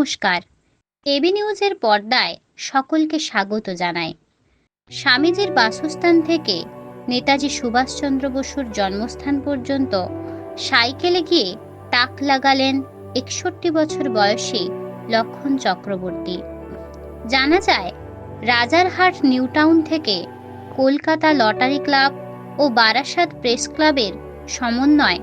নমস্কার। এবি নিউজের পর্দায় সকলকে স্বাগত জানাই। স্বামীজির বাসস্থান থেকে নেতাজি সুভাষচন্দ্র বসুর জন্মস্থান পর্যন্ত সাইকেলে গিয়ে তাক লাগালেন একষট্টি বছর বয়সী লক্ষণ চক্রবর্তী। জানা যায়, রাজারহাট নিউটাউন থেকে কলকাতা লটারি ক্লাব ও বারাসাত প্রেস ক্লাবের সমন্বয়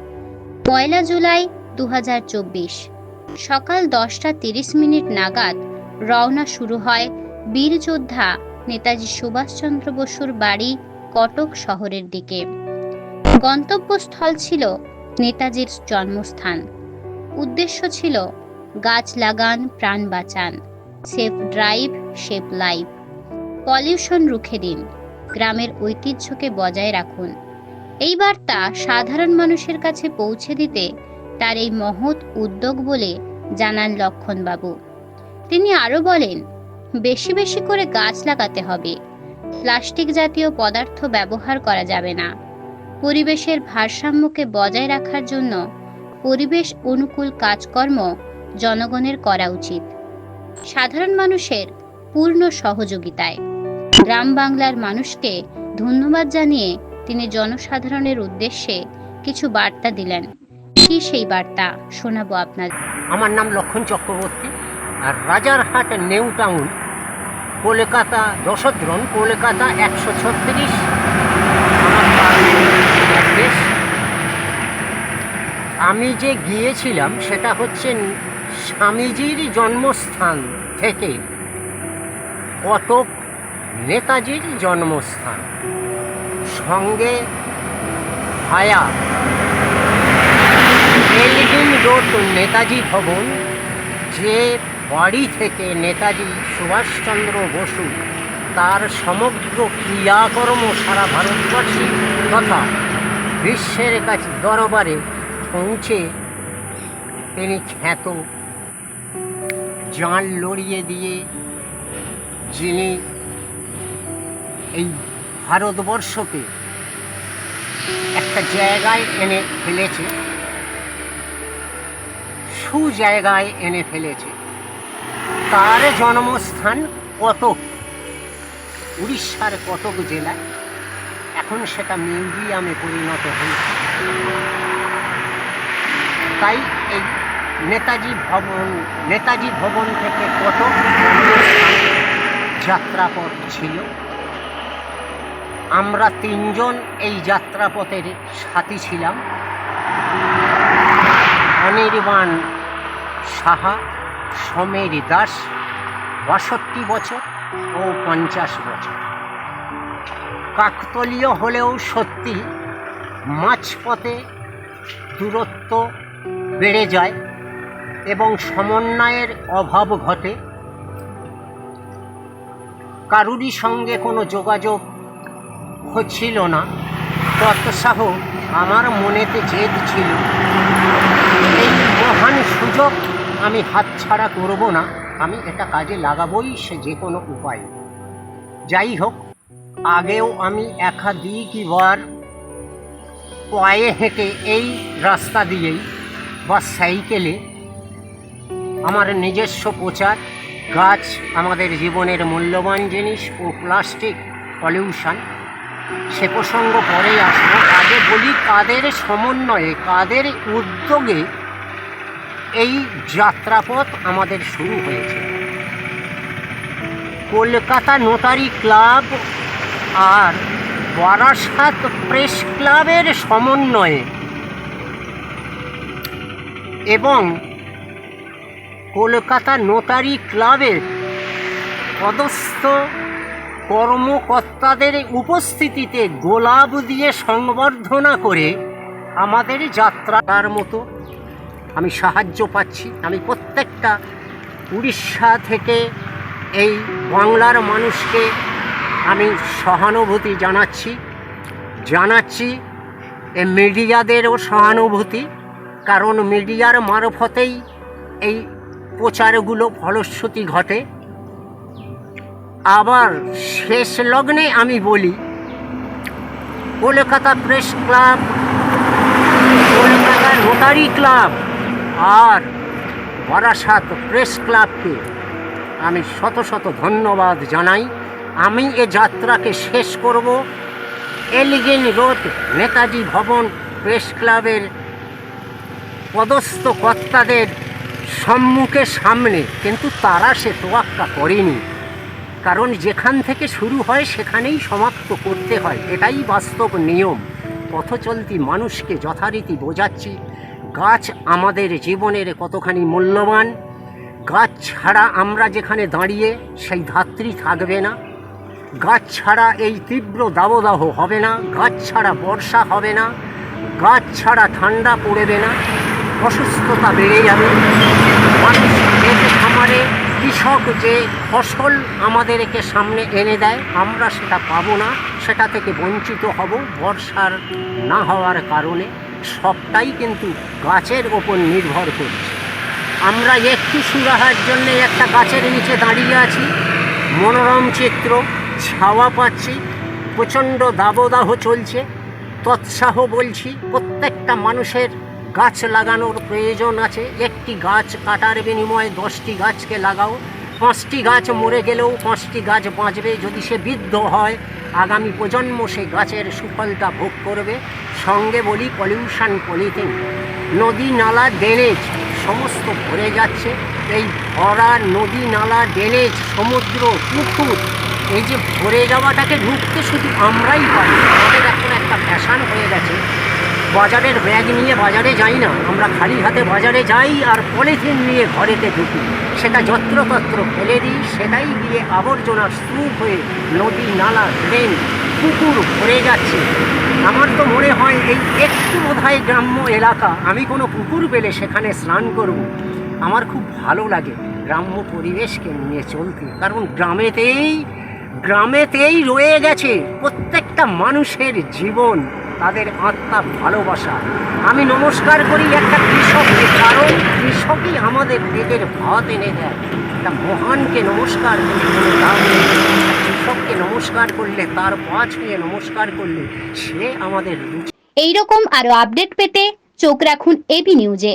পয়লা জুলাই দু হাজার চব্বিশ। সকাল দশটা তিরিশ মিনিট নাগাদ রওনা শুরু হয় বীর যোদ্ধা নেতাজি সুভাষচন্দ্র বসুর বাড়ি কটক শহরের দিকে। গন্তব্যস্থল ছিল নেতাজির জন্মস্থান। উদ্দেশ্য ছিল গাছ লাগান, প্রাণ বাঁচান, safe drive, safe life. Pollution রুখে দিন, গ্রামের ঐতিহ্যকে বজায় রাখুন। এই বার্তা সাধারণ মানুষের কাছে পৌঁছে দিতে তার এই মহৎ উদ্যোগ বলে জানান লক্ষণবাবু। তিনি আরও বলেন, বেশি বেশি করে গাছ লাগাতে হবে। প্লাস্টিক জাতীয় পদার্থ ব্যবহার করা যাবে না। পরিবেশের ভারসাম্যকে বজায় রাখার জন্য পরিবেশ অনুকূল কাজকর্ম জনগণের করা উচিত। সাধারণ মানুষের পূর্ণ সহযোগিতায়। গ্রাম বাংলার মানুষকে ধন্যবাদ জানিয়ে তিনি জনসাধারণের উদ্দেশ্যে কিছু বার্তা দিলেন। কি সেই বার্তা? শোনাবো আপনার আমার নাম লক্ষণ চক্রবর্তী, আর রাজারহাট নিউ টাউন, কলকাতা যশোদ্রন কলকাতা একশো ছত্রিশ। আমি যে গিয়েছিলাম, সেটা হচ্ছে স্বামীজির জন্মস্থান থেকে কটক নেতাজির জন্মস্থান। সঙ্গে ভায়া এলগিন নেতাজি ভবন, যে বাড়ি থেকে নেতাজি সুভাষচন্দ্র বসু, তার সমগ্র ক্রিয়াকর্ম সারা ভারতবর্ষে তথা বিশ্বের কাছে দরবারে পৌঁছে তিনি খ্যাত। জান লড়িয়ে দিয়ে যিনি এই ভারতবর্ষকে একটা জায়গায় এনে ফেলেছে সু জায়গায় এনে ফেলেছে। তার জন্মস্থান কটক, উড়িষ্যার কটক জেলায়। এখন সেটা মিউজিয়ামে পরিণত হয়েছে। তাই এই নেতাজি ভবন নেতাজি ভবন থেকে কটক যাত্রাপথ ছিল। আমরা তিনজন এই যাত্রাপথের সাথী ছিলাম। অনির্বাণ সাহা, সমীর দাস, বাষট্টি বছর ও পঞ্চাশ বছর। কাকতলীয় হলেও সত্যি মাঝপথে দূরত্ব বেড়ে যায় এবং সমন্বয়ের অভাব ঘটে। কারুরই সঙ্গে কোনো যোগাযোগ হচ্ছিল না। তৎসহ আমার মনেতে জেদ ছিল। এই মহান সুযোগ আমি হাতছাড়া করব না, আমি এটা কাজে লাগাবই সে যে কোনো উপায়। যাই হোক, আগেও আমি একাধিকবার পায়ে হেঁটে এই রাস্তা দিয়েই বা সাইকেলে আমার নিজস্ব প্রচার, গাছ, আমাদের জীবনের মূল্যবান জিনিস ও প্লাস্টিক পলিউশন, সে প্রসঙ্গ পরেই আসব। আগে বলি, কাদের সমন্বয়ে, কাদের উদ্যোগে এই যাত্রাপথ আমাদের শুরু হয়েছে। কলকাতা নোটারি ক্লাব আর বারাসাত প্রেস ক্লাবের সমন্বয়ে এবং কলকাতা নোটারি ক্লাবের পদস্থ কর্মকর্তাদের উপস্থিতিতে গোলাপ দিয়ে সংবর্ধনা করে আমাদের যাত্রার মতো আমি সাহায্য পাচ্ছি। আমি প্রত্যেকটা উড়িষ্যা থেকে এই বাংলার মানুষকে আমি সহানুভূতি জানাচ্ছি। জানাচ্ছি এ মিডিয়াদেরও সহানুভূতি, কারণ মিডিয়ার মারফতেই এই প্রচারগুলো ফলশ্রুতি ঘটে। আবার শেষ লগ্নে আমি বলি, Kolkata press club Kolkata rotary club আর বারাসাত প্রেস ক্লাবকে আমি শত শত ধন্যবাদ জানাই। আমি এ যাত্রাকে শেষ করব। এলিগেন রোড নেতাজি ভবন প্রেস ক্লাবের পদস্থ কর্তাদের সম্মুখে সামনে, কিন্তু তারা সে তোয়াক্কা করেনি। কারণ যেখান থেকে শুরু হয় সেখানেই সমাপ্ত করতে হয়। এটাই বাস্তব নিয়ম। পথ চলতি মানুষকে যথারীতি বোঝাচ্ছি। গাছ আমাদের জীবনের কতখানি মূল্যবান, গাছ ছাড়া আমরা যেখানে দাঁড়িয়ে সেই ধাত্রী থাকবে না। গাছ ছাড়া এই তীব্র দাবদাহ হবে না, গাছ ছাড়া বর্ষা হবে না, গাছ ছাড়া ঠান্ডা পড়বে না, অসুস্থতা বেড়ে যাবে। মানুষ খামারে, কৃষক যে ফসল আমাদেরকে সামনে এনে দেয়, আমরা সেটা পাবো না। সেটা থেকে বঞ্চিত হব, বর্ষার না হওয়ার কারণে সবটাই কিন্তু গাছের ওপর নির্ভর করছে। আমরা একটু সুরাহার জন্য একটা গাছের নিচে দাঁড়িয়ে আছি, মনোরম চিত্র, ছাওয়া পাচ্ছি, প্রচণ্ড দাবদাহ চলছে, তৎসাহ বলছি, প্রত্যেকটা মানুষের গাছ লাগানোর প্রয়োজন আছে। একটি গাছ কাটার বিনিময়ে দশটি গাছকে লাগাও পাঁচটি গাছ মরে গেলেও পাঁচটি গাছ বাঁচবে। যদি সে বৃদ্ধ হয়, আগামী প্রজন্ম সেই গাছের সুফলটা ভোগ করবে। সঙ্গে বলি পলিউশন পলিথিন নদী নালা ড্রেনেজ সমস্ত ভরে যাচ্ছে। এই ভরা নদী নালা ড্রেনেজ সমুদ্র, পুকুর, এই যে ভরে যাওয়াটাকে ঢুকতে শুধু আমরাই পারি। আমাদের এখন একটা ফ্যাশন হয়ে গেছে। বাজারের ব্যাগ নিয়ে বাজারে যাই না। আমরা খালি হাতে বাজারে যাই আর পলিথিন নিয়ে ঘরেতে ঢুকি। সেটা যত্রতত্র ফেলে দিই, সেটাই গিয়ে আবর্জনার স্তূপ হয়ে নদী নালা, ড্রেন, পুকুর ভরে যাচ্ছে। আমার তো মনে হয় এই একটু বোধহয় গ্রাম্য এলাকা, আমি কোনো পুকুর পেলে সেখানে স্নান করব। আমার খুব ভালো লাগে গ্রাম্য পরিবেশকে নিয়ে চলতে। কারণ গ্রামেতেই গ্রামেতেই রয়ে গেছে প্রত্যেকটা মানুষের জীবন। তাদের আত্মা ভালোবাসা। আমি নমস্কার করি একটা কৃষককে, কারণ কৃষকই আমাদের পেটের ভাত এনে দেয়। একটা মহানকে নমস্কার করি কোনো দাম কৃষককে নমস্কার করলে, তার পা ছুঁয়ে নমস্কার করলে সে আমাদের এইরকম আরও আপডেট পেতে চোখ রাখুন এবি নিউজে